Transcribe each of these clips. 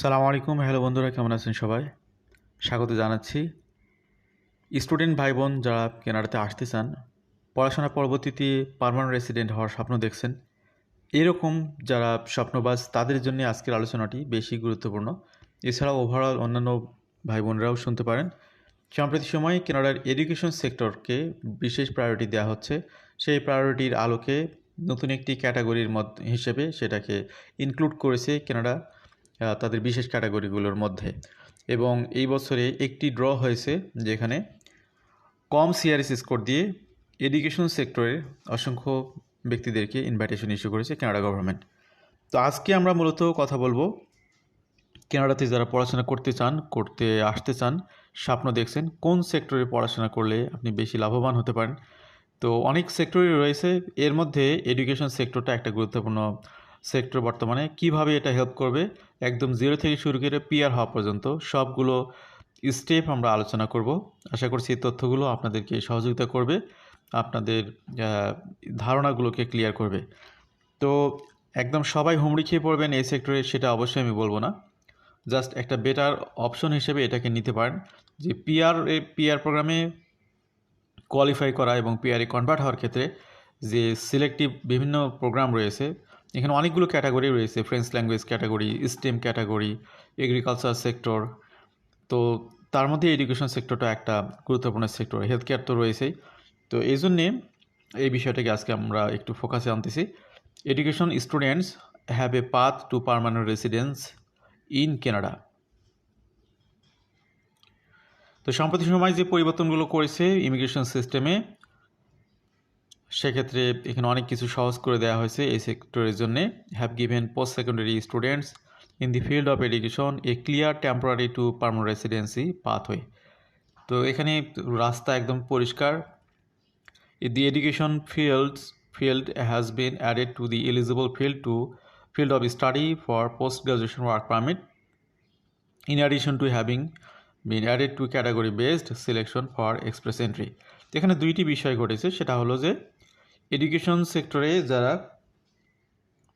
সালাম আলাইকুম। হ্যালো বন্ধুরা, কেমন আছেন সবাই? স্বাগত জানাচ্ছি। স্টুডেন্ট ভাই বোন যারা কেনাডাতে আসতে চান পড়াশোনা পরবর্তীতে পারমানেন্ট রেসিডেন্ট হওয়ার স্বপ্ন দেখছেন, এরকম যারা স্বপ্নবাজ, তাদের জন্য আজকের আলোচনাটি বেশি গুরুত্বপূর্ণ। এছাড়াও ওভারঅল অন্যান্য ভাই বোনরাও শুনতে পারেন। সাম্প্রতিক সময়ে কেনাডার এডুকেশন সেক্টরকে বিশেষ প্রায়োরিটি দেওয়া হচ্ছে। সেই প্রায়োরিটির আলোকে নতুন একটি ক্যাটাগরির মধ্য হিসেবে সেটাকে ইনক্লুড করেছে কেনাডা। তাদের বিশেষ ক্যাটাগরিগুলোর মধ্যে। এবং এই বছরে একটি ড্র হয়েছে যেখানে কম সিআরএস স্কোর দিয়ে এডুকেশন সেক্টরের অসংখ্য ব্যক্তিদেরকে ইনভাইটেশন ইস্যু করেছে কানাডা গভর্নমেন্ট তো আজকে আমরা মূলত কথা বলব কানাডাতে যারা পড়াশোনা করতে চান, করতে আসতে চান, স্বপ্ন দেখছেন, কোন সেক্টরে পড়াশোনা করলে আপনি বেশি লাভবান হতে পারেন? তো অনেক সেক্টরই রয়েছে। এর মধ্যে এডুকেশন সেক্টরটা একটা গুরুত্বপূর্ণ সেক্টর বর্তমানে কীভাবে এটা হেল্প করবে? একদম জিরো থেকে শুরু করে পিআর হওয়া পর্যন্ত সবগুলো স্টেপ আমরা আলোচনা করব। আশা করছি এই তথ্যগুলো আপনাদেরকে সহযোগিতা করবে, আপনাদের ধারণাগুলোকে ক্লিয়ার করবে। তো একদম সবাই হুমড়ি খেয়ে পড়বেন এই সেক্টরে সেটা অবশ্যই আমি বলব না। জাস্ট একটা বেটার অপশন হিসেবে এটাকে নিতে পারেন। যে পিআর পিআর প্রোগ্রামে কোয়ালিফাই করা এবং পিআরএ কনভার্ট হওয়ার ক্ষেত্রে যে সিলেক্টিভ বিভিন্ন প্রোগ্রাম রয়েছে এখানে অনেকগুলো ক্যাটাগরি রয়েছে French language category STEM category agriculture sector তো তার মধ্যে এডুকেশন সেক্টরটা একটা গুরুত্বপূর্ণ সেক্টর হেলথ কেয়ার তো রয়েছেই। তো এই জন্যে এই বিষয়টাকে আজকে আমরা একটু ফোকাসে আনতেছি। Education students have a path to permanent residence in Canada তো সাম্প্রতিক সময় যে পরিবর্তনগুলো করেছে ইমিগ্রেশন সিস্টেমে সেক্ষেত্রে এখানে অনেক কিছু সহজ করে দেওয়া হয়েছে এই সেক্টরের জন্য। Have given post secondary students in the field of education a clear temporary to permanent residency path pathway তো এখানে রাস্তা একদম পরিষ্কার। The education field field has been added to the eligible field to field of study for post graduation work permit in addition to having been added to category based selection for express entry এখানে দুইটি বিষয় ঘটেছে, সেটা হলো যে education সেক্টরে যারা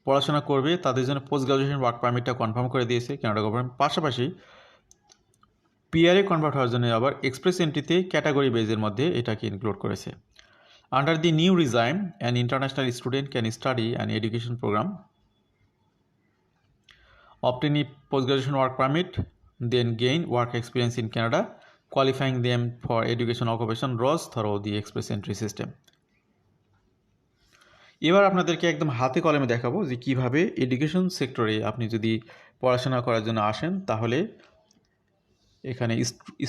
পড়াশোনা করবে তাদের জন্য পোস্ট গ্রাজুয়েশন ওয়ার্ক পারমিটটা কনফার্ম করে দিয়েছে কানাডা গভর্নমেন্ট। পাশাপাশি পিআরএ কনভার্ট হওয়ার জন্য আবার এক্সপ্রেস এন্ট্রিতে ক্যাটাগরি বেজের মধ্যে এটাকে ইনক্লুড করেছে। Under the new regime an international student can study an education program. obtain a post-graduation work permit, then gain work experience in Canada, qualifying them for education occupation rose through the express entry system. এবার আপনাদেরকে একদম হাতে কলমে দেখাবো যে কীভাবে education সেক্টরে আপনি যদি পড়াশোনা করার জন্য আসেন, তাহলে এখানে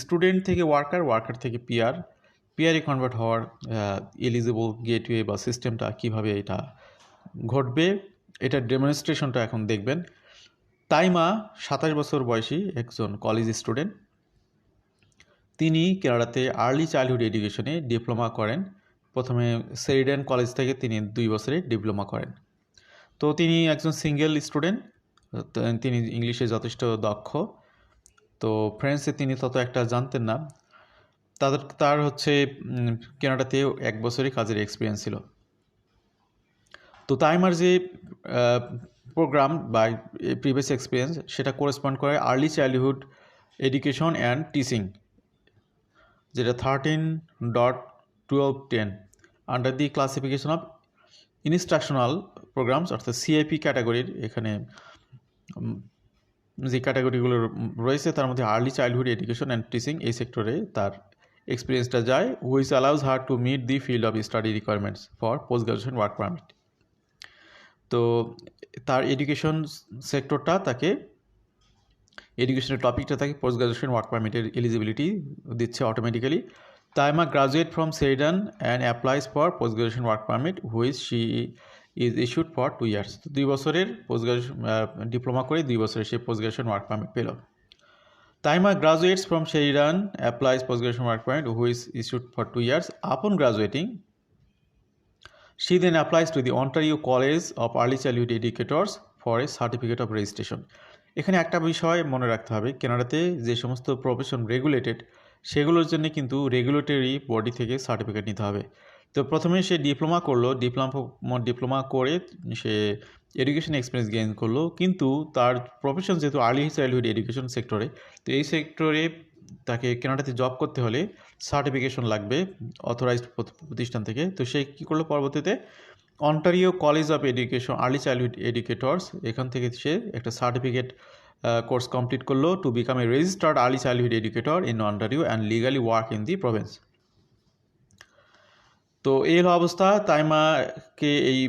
স্টুডেন্ট থেকে ওয়ার্কার ওয়ার্কার থেকে পিয়ার পিয়ারে কনভার্ট হওয়ার এলিজিবল গেটওয়ে বা সিস্টেমটা কীভাবে এটা ঘটবে এটার ডেমনস্ট্রেশনটা এখন দেখবেন। তাইমা সাতাশ বছর বয়সী একজন কলেজ স্টুডেন্ট তিনি কেনাডাতে আর্লি চাইল্ডহুড এডুকেশনে ডিপ্লোমা করেন। প্রথমে সেরিডেন কলেজ থেকে তিনি দুই বছরে ডিপ্লোমা করেন। তো তিনি একজন সিঙ্গেল স্টুডেন্ট তিনি ইংলিশে যথেষ্ট দক্ষ। তো ফ্রেন্সে তিনি তত একটা জানতেন না। তাদের, তার হচ্ছে কেনাডাতেও এক বছরই কাজের এক্সপিরিয়েন্স ছিল। তো তাইমার যে প্রোগ্রাম বা প্রিভিয়াস এক্সপিরিয়েন্স সেটা করেসপন্ড করে early childhood education and teaching যেটা thirteen dot twelve ten under the classification of instructional programs অর্থাৎ সিআইপি ক্যাটাগরির এখানে যে ক্যাটাগরিগুলো রয়েছে, তার মধ্যে early childhood education and teaching এই সেক্টরে তার এক্সপিরিয়েন্সটা যায় which allows her to meet the field of study requirements for post graduation work permit তো তার এডুকেশন সেক্টরটা তাকে এডুকেশনের টপিকটা তাকে পোস্ট গ্রাজুয়েশন ওয়ার্ক পারমিটের এলিজিবিলিটি দিচ্ছে automatically Taima graduate from Sheridan and applies for post graduation work permit which she is issued for two years তো দুই বছরের পোস্ট গ্রাজুয়েশন ডিপ্লোমা করে দুই বছরের সে পোস্ট গ্রাজুয়েশন ওয়ার্ক পারমিট পেল Taima graduates from Sheridan, applies post-graduation work permit, who is issued for two years. Upon graduating, she then applies to the Ontario College of Early Childhood Educators for a certificate of registration. এখানে একটা বিষয় মনে রাখতে হবে কেনাডাতে যে সমস্ত profession regulated সেগুলোর জন্য কিন্তু রেগুলেটরি বডি থেকে সার্টিফিকেট নিতে হবে। তো প্রথমে সে ডিপ্লোমা করল ডিপ্লোমা ডিপ্লোমা করে সে এডুকেশন এক্সপিরিয়েন্স গেইন করল। কিন্তু তার প্রফেশন যেহেতু আর্লি চাইল্ডহুড এডুকেশন সেক্টরে তো এই সেক্টরে তাকে কেনাডাতে জব করতে হলে সার্টিফিকেশন লাগবে অথরাইজড প্রতিষ্ঠান থেকে। তো সে কী করল পরবর্তীতে? Ontario college of education early childhood educators এখান থেকে সে একটা সার্টিফিকেট কোর্স কমপ্লিট করল to become a registered early childhood educator in Ontario and legally work in the province তো এই হলো অবস্থা। তাইমাকে এই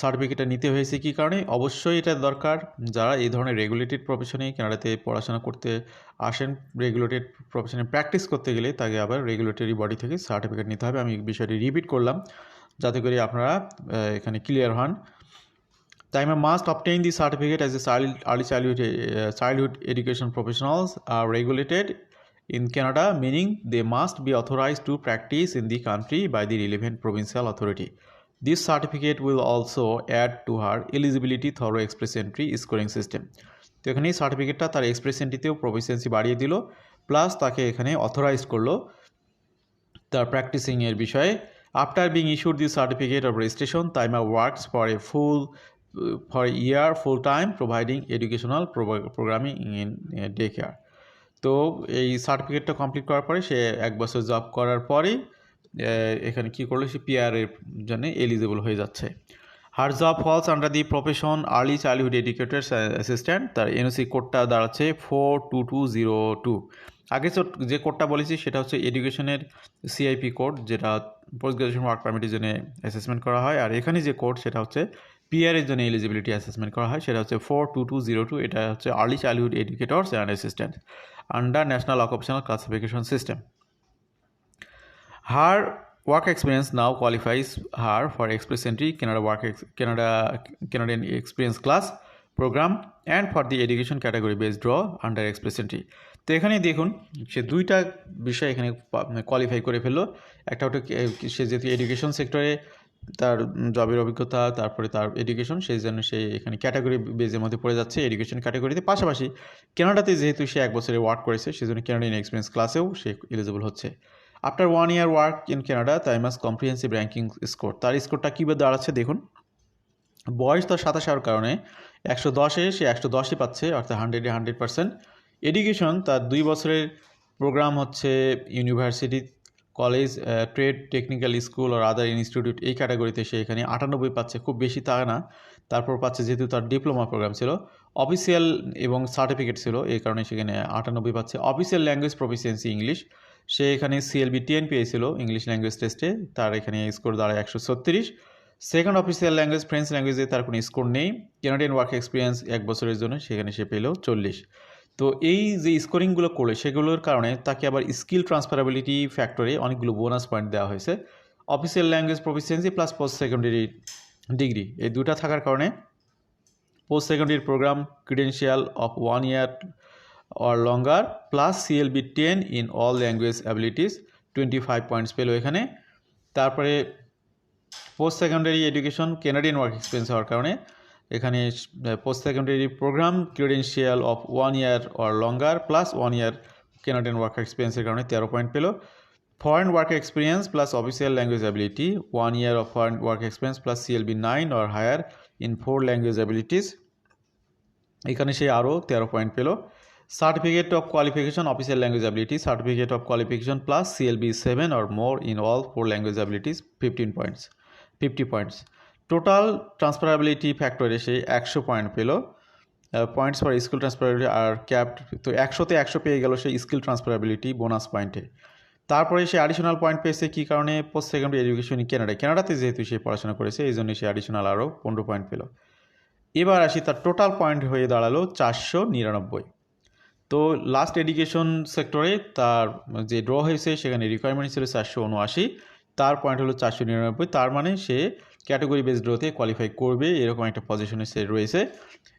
সার্টিফিকেটটা নিতে হয়েছে কী কারণে? অবশ্যই এটা দরকার। যারা এই ধরনের রেগুলেটেড প্রফেশনে কানাডাতে পড়াশোনা করতে আসেন রেগুলেটেড প্রফেশনে প্র্যাকটিস করতে গেলে তাকে আবার রেগুলেটরি বডি থেকে সার্টিফিকেট নিতে হবে। আমি বিষয়টি রিপিট করলাম। যাতে করে আপনারা এখানে ক্লিয়ার হন। Taima must obtain the certificate as a child early childhood childhood education professionals are regulated in Canada, meaning they must be authorized to practice in the country by the relevant provincial authority. This certificate will also add to her eligibility thorough express entry scoring system. তো এখানে এই সার্টিফিকেটটা তার express এন্ট্রিতেও proficiency বাড়িয়ে দিল plus তাকে এখানে authorize করল তার প্র্যাকটিসিংয়ের বিষয়ে after being issued the certificate of registration Taima works for a full for year full time providing educational programming in day care তো এই সার্টিফিকেটটা কমপ্লিট করার পরে সে এক বছর জব করার পরেই এখানে কি করল? সে পিআরের জন্য এলিজেবল হয়ে যাচ্ছে। Her job falls under the profession early childhood educators assistant তার এনওসি কোডটা দাঁড়াচ্ছে four two two zero two আগে যে কোডটা বলেছি, সেটা হচ্ছে এডুকেশনের সিআইপি কোড যেটা পোস্ট গ্রাজুয়েশন ওয়ার্ক পারমিটের জন্য অ্যাসেসমেন্ট করা হয়। আর এখানে যে কোড সেটা হচ্ছে পিআরের জন্য এলিজিবিলিটি অ্যাসেসমেন্ট করা হয়, সেটা হচ্ছে four two two zero two এটা হচ্ছে early childhood educators and assistant under national occupational classification system her work experience now qualifies her for express entry Canada work Canada Canadian experience class program and for the education category base draw under express entry তো এখানে দেখুন, সে দুইটা বিষয় এখানে qualify করে ফেলল। একটা হচ্ছে সে যেহেতু এডুকেশন সেক্টরে তার জবের অভিজ্ঞতা, তারপরে তার এডুকেশন সেই জন্য সে এখানে ক্যাটাগরি বেজের মধ্যে পড়ে যাচ্ছে এডুকেশন ক্যাটাগরিতে পাশাপাশি কেনাডাতে যেহেতু সে এক বছরে ওয়ার্ক করেছে, সেজন্য কেনাডিয়ান এক্সপিরিয়েন্স ক্লাসেও সে এলিজিবল হচ্ছে। After one year work in Canada Taima comprehensive ranking score তার স্কোরটা কীভাবে দাঁড়াচ্ছে দেখুন। বয়স তার সাতাশ হওয়ার কারণে একশো দশে সে একশো দশই পাচ্ছে, অর্থাৎ হান্ড্রেডে হান্ড্রেড পার্সেন্ট এডুকেশন তার দুই বছরের প্রোগ্রাম হচ্ছে university college trade technical school আর আদার ইনস্টিটিউট এই ক্যাটাগরিতে সে এখানে আটানব্বই পাচ্ছে। খুব বেশি তা না। তারপর পাচ্ছে যেহেতু তার ডিপ্লোমা প্রোগ্রাম ছিল অফিসিয়াল এবং সার্টিফিকেট ছিল, এই কারণে সেখানে আটানব্বই পাচ্ছে। অফিসিয়াল ল্যাঙ্গুয়েজ প্রফিসিয়েন্সি ইংলিশ সে এখানে সিএলবি টেন পেয়েছিল ইংলিশ ল্যাঙ্গুয়েজ টেস্টে তার এখানে স্কোর দাঁড়ায় একশো ছত্রিশ। সেকেন্ড অফিসিয়াল ল্যাঙ্গুয়েজ ফ্রেঞ্চ ল্যাঙ্গুয়েজে তার কোনো স্কোর নেই। কেনাডিয়ান ওয়ার্ক এক্সপিরিয়েন্স এক বছরের জন্য সেখানে সে পেল চল্লিশ। তো এই যে স্কোরিংগুলো করে সেগুলোর কারণে তাকে আবার স্কিল ট্রান্সফারেবিলিটি ফ্যাক্টরে অনেকগুলো বোনাস পয়েন্ট দেওয়া হয়েছে। Official language proficiency plus post secondary degree এই দুটা থাকার কারণে post secondary program credential of one year or longer plus CLB ten in all language abilities twenty five points পেল এখানে। তারপরে post secondary education Canadian work experience হওয়ার কারণে এখানে post secondary program credential of one year or longer plus one year Canadian work এক্সপিরিয়েন্সের কারণে তেরো point পেল। Foreign work experience plus official language ability one year of foreign work experience plus CLB nine or higher in four language abilities এখানে সে আরও তেরো point পেল। Certificate of qualification official language ability certificate of qualification plus CLB seven or more in all four language abilities fifteen points fifty points total transferability ফ্যাক্টরে সে একশো point পেল। Points for skill transferability are capped তো একশোতে একশো পেয়ে গেল সে skill ট্রান্সফারাবিলিটি bonus পয়েন্টে তারপরে সে অ্যাডিশনাল পয়েন্ট পেয়েছে কী কারণে? Post secondary education in Canada কেনাডাতে যেহেতু সে পড়াশোনা করেছে, এই জন্য সে অ্যাডিশনাল আরও পনেরো পয়েন্ট পেল। এবার আসি, তার টোটাল পয়েন্ট হয়ে দাঁড়াল চারশো নিরানব্বই। তো লাস্ট এডুকেশন সেক্টরে তার যে ড্র হয়েছে, সেখানে রিকোয়ারমেন্ট ছিল চারশো উনআশি। তার পয়েন্ট হলো চারশো নিরানব্বই। তার মানে সে ক্যাটাগরি বেস ড্রোতে কোয়ালিফাই করবে এরকম একটা পজিশনে সে রয়েছে।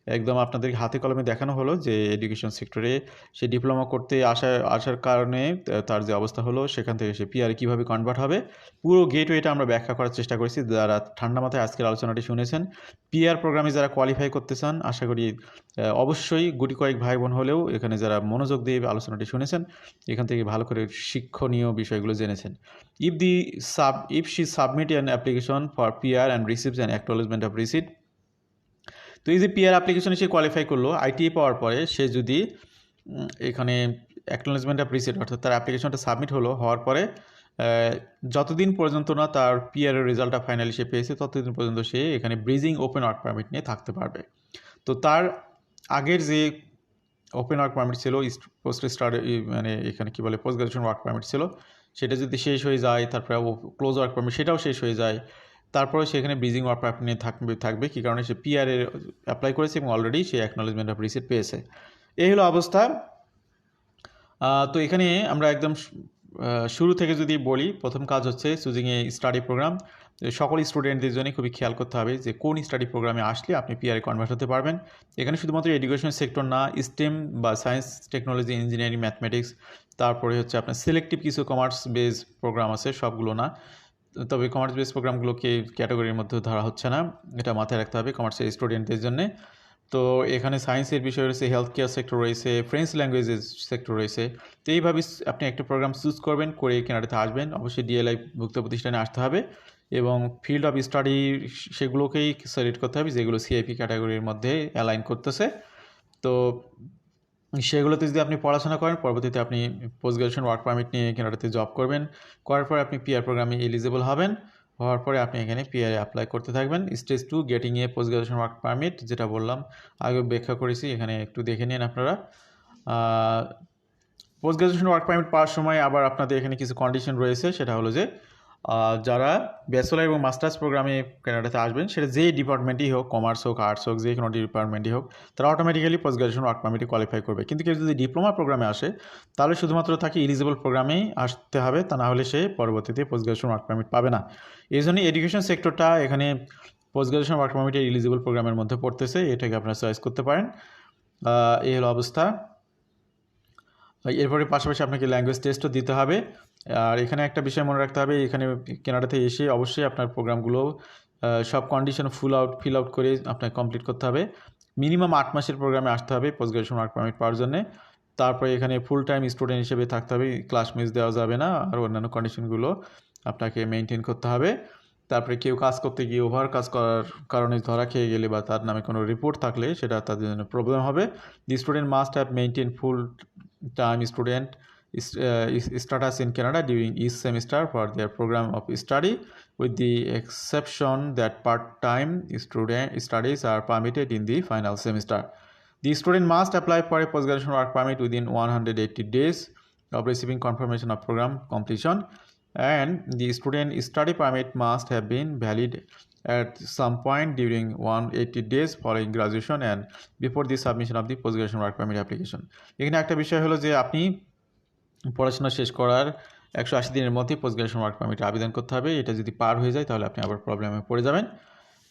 একদম আপনাদের হাতে কলমে দেখানো হলো যে এডুকেশন সেক্টরে সে ডিপ্লোমা করতে আসা, আসার কারণে তার যে অবস্থা হলো, সেখান থেকে সে পিআরে কীভাবে কনভার্ট হবে, পুরো গেটওয়েটা আমরা ব্যাখ্যা করার চেষ্টা করেছি। যারা ঠান্ডা মাথায় আজকের আলোচনাটি শুনেছেন পিআর প্রোগ্রামে যারা কোয়ালিফাই করতে চান, আশা করি অবশ্যই গুটি কয়েক ভাই বোন হলেও এখানে যারা মনোযোগ দিয়ে আলোচনাটি শুনেছেন, এখান থেকে ভালো করে শিক্ষণীয় বিষয়গুলো জেনেছেন। If the sub if she submit an application for PR and receives an acknowledgement of receipt তো এই যে পিআর অ্যাপ্লিকেশনে সে কোয়ালিফাই করল আইটিএ পাওয়ার পরে সে যদি এখানে অ্যাকনোলেজমেন্ট অফ রিসিট অর্থাৎ তার অ্যাপ্লিকেশনটা সাবমিট হলো, হওয়ার পরে যতদিন পর্যন্ত না তার পিআরের রেজাল্টটা ফাইনালি সে পেয়েছে, ততদিন পর্যন্ত সে এখানে ব্রিজিং ওপেন ওয়ার্ক পারমিট নিয়ে থাকতে পারবে। তো তার আগের যে ওপেন ওয়ার্ক পারমিট ছিল পোস্ট স্টাডি মানে এখানে কী বলে পোস্ট গ্রাজুয়েশন ওয়ার্ক পারমিট ছিল, সেটা যদি শেষ হয়ে যায়, তারপরে ক্লোজ ওয়ার্ক পারমিট সেটাও শেষ হয়ে যায় তারপরে সেখানে ব্রিজিং ওয়ার্ক নিয়ে থাকবে থাকবে, কী কারণে সে পিআরের অ্যাপ্লাই করেছে এবং অলরেডি সে অ্যাকনোলেজমেন্ট অফ রিসিট পেয়েছে। এই হলো অবস্থা। তো এখানে আমরা একদম শুরু থেকে যদি বলি, প্রথম কাজ হচ্ছে চুজিং এ স্টাডি প্রোগ্রাম সকল স্টুডেন্টদের জন্য খুবই খেয়াল করতে হবে যে কোন স্টাডি প্রোগ্রামে আসলে আপনি পিআরে কনভার্ট হতে পারবেন। এখানে শুধুমাত্র এডুকেশন সেক্টর না স্টেম বা সায়েন্স টেকনোলজি ইঞ্জিনিয়ারিং ম্যাথমেটিক্স তারপরে হচ্ছে আপনার সিলেক্টিভ কিছু কমার্স বেস প্রোগ্রাম আছে, সবগুলো না। তবে কমার্স বেস প্রোগ্রামগুলোকে ক্যাটাগরির মধ্যে ধরা হচ্ছে না, এটা মাথায় রাখতে হবে কমার্সের স্টুডেন্টদের জন্য। তো এখানে সায়েন্সের বিষয় রয়েছে হেলথ কেয়ার সেক্টর রয়েছে ফ্রেঞ্চ ল্যাঙ্গুয়েজের সেক্টর রয়েছে। তো এইভাবে আপনি একটা প্রোগ্রাম চুজ করবেন, করে কেনাডাতে আসবেন। অবশ্যই ডিএলআই ভুক্ত প্রতিষ্ঠানে আসতে হবে এবং ফিল্ড অফ স্টাডি সেগুলোকেই সিলেক্ট করতে হবে যেগুলো সিআইপি ক্যাটাগরির মধ্যে অ্যালাইন করতেছে। তো সেগুলোতে যদি আপনি পড়াশোনা করেন, পরবর্তীতে আপনি পোস্ট গ্রাজুয়েশন ওয়ার্ক পারমিট নিয়ে কেনাডাতে জব করবেন। করার পরে আপনি পিআর প্রোগ্রামে এলিজিবল হবেন। হওয়ার পরে আপনি এখানে পিআরে অ্যাপ্লাই করতে থাকবেন। Stage two getting a post graduation work permit যেটা বললাম, আগে ব্যাখ্যা করেছি, এখানে একটু দেখে নিন আপনারা। পোস্ট গ্রাজুয়েশন ওয়ার্ক পারমিট পাওয়ার সময় আবার আপনাদের এখানে কিছু কন্ডিশন রয়েছে, সেটা হলো যে যারা ব্যাচেলার এবং মাস্টার্স প্রোগ্রামে কানাডাতে আসবেন, সেটা যে ডিপার্টমেন্টই হোক, কমার্স হোক, আর্টস হোক যে কোনো ডিপার্টমেন্টই হোক, তারা অটোমেটিক্যালি পোস্ট গ্রাজুয়েশন ওয়ার্ক পারমিটে কোয়ালিফাই করবে। কিন্তু কেউ যদি ডিপ্লোমা প্রোগ্রামে আসে, তাহলে শুধুমাত্র তাকে ইলিজিবল প্রোগ্রামেই আসতে হবে, তা না হলে সে পরবর্তীতে পোস্ট গ্রাজুয়েশন ওয়ার্ক পারমিট পাবে না। এই জন্য এডুকেশন সেক্টরটা এখানে পোস্ট গ্রাজুয়েশন ওয়ার্ক পারমিটের ইলিজিবল প্রোগ্রামের মধ্যে পড়তেছে, এটাকে আপনারা চয়েস করতে পারেন। এই হলো অবস্থা। এরপরে পাশাপাশি আপনাকে ল্যাঙ্গুয়েজ টেস্টও দিতে হবে। আর এখানে একটা বিষয় মনে রাখতে হবে, এখানে কেনাডাতে এসে অবশ্যই আপনার প্রোগ্রামগুলো সব condition full out fill out করে আপনাকে কমপ্লিট করতে হবে। মিনিমাম আট মাসের প্রোগ্রামে আসতে হবে পোস্ট গ্রাজুয়েশন ওয়ার্ক পারমিট পাওয়ার জন্য। তারপরে এখানে ফুল টাইম স্টুডেন্ট হিসেবে থাকতে হবে ক্লাস মিস দেওয়া যাবে না, আর অন্যান্য কন্ডিশনগুলো আপনাকে মেনটেন করতে হবে। তারপরে কেউ কাজ করতে গিয়ে ওভার কাজ করার কারণে ধরা খেয়ে গেলে বা তার নামে কোনো রিপোর্ট থাকলে সেটা তাদের জন্য প্রবলেম হবে। The student must have maintain full time student status in Canada during each semester for their program of study with the exception that part-time student studies are permitted in the final semester. The student must apply for a post-graduation work permit within 180 days of receiving confirmation of program completion and the student study permit must have been valid at some point during 180 days following graduation and before the submission of the post-graduation work permit application. এখানে একটা বিষয় হলো যে আপনি পড়াশোনা শেষ করার একশো আশি দিনের মধ্যে পোস্ট গ্রাজুয়েশন ওয়ার্ক পারমিটে আবেদন করতে হবে। এটা যদি পার হয়ে যায়, তাহলে আপনি আবার প্রবলেমে পড়ে যাবেন।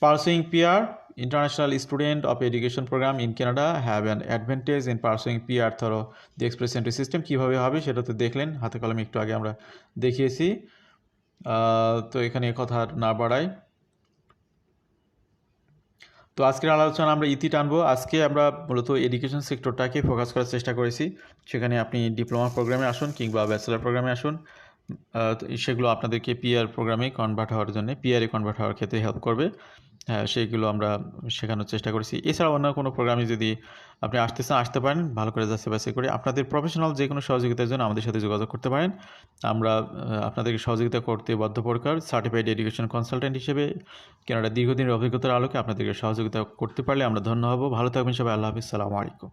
Pursuing PR international student of education program in Canada have an advantage in pursuing PR through the express entry system কীভাবে হবে সেটা তো দেখলেন, হাতে কলমে একটু আগে আমরা দেখিয়েছি। তো এখানে কথা না বাড়াই তো আজকের আলোচনা আমরা ইতি টানবো। আজকে আমরা মূলত এডুকেশন সেক্টরটাকে ফোকাস করার চেষ্টা করেছি। সেখানে আপনি ডিপ্লোমা প্রোগ্রামে আসুন কিংবা ব্যাচেলার প্রোগ্রামে আসুন। সেগুলো আপনাদেরকে পিআর প্রোগ্রামে কনভার্ট হওয়ার জন্য পিআরে কনভার্ট হওয়ার ক্ষেত্রে হেল্প করবে। সেইগুলো আমরা শেখানোর চেষ্টা করেছি। এছাড়া অন্য কোনো প্রোগ্রামে যদি আপনি আসতে চান, আসতে পারেন, ভালো করে যাচ্ছে বাসে করে আপনাদের প্রফেশনাল যে কোনো সহযোগিতার জন্য আমাদের সাথে যোগাযোগ করতে পারেন। আমরা আপনাদেরকে সহযোগিতা করতে বদ্ধপরকার সার্টিফাইড এডুকেশন কনসালটেন্ট হিসেবে কেনাডা দীর্ঘদিনের অভিজ্ঞতার আলোকে আপনাদেরকে সহযোগিতা করতে পারলে আমরা ধন্য হব। ভালো থাকবেন সবাই, আল্লাহ হাফিজ, সালামু আলাইকুম।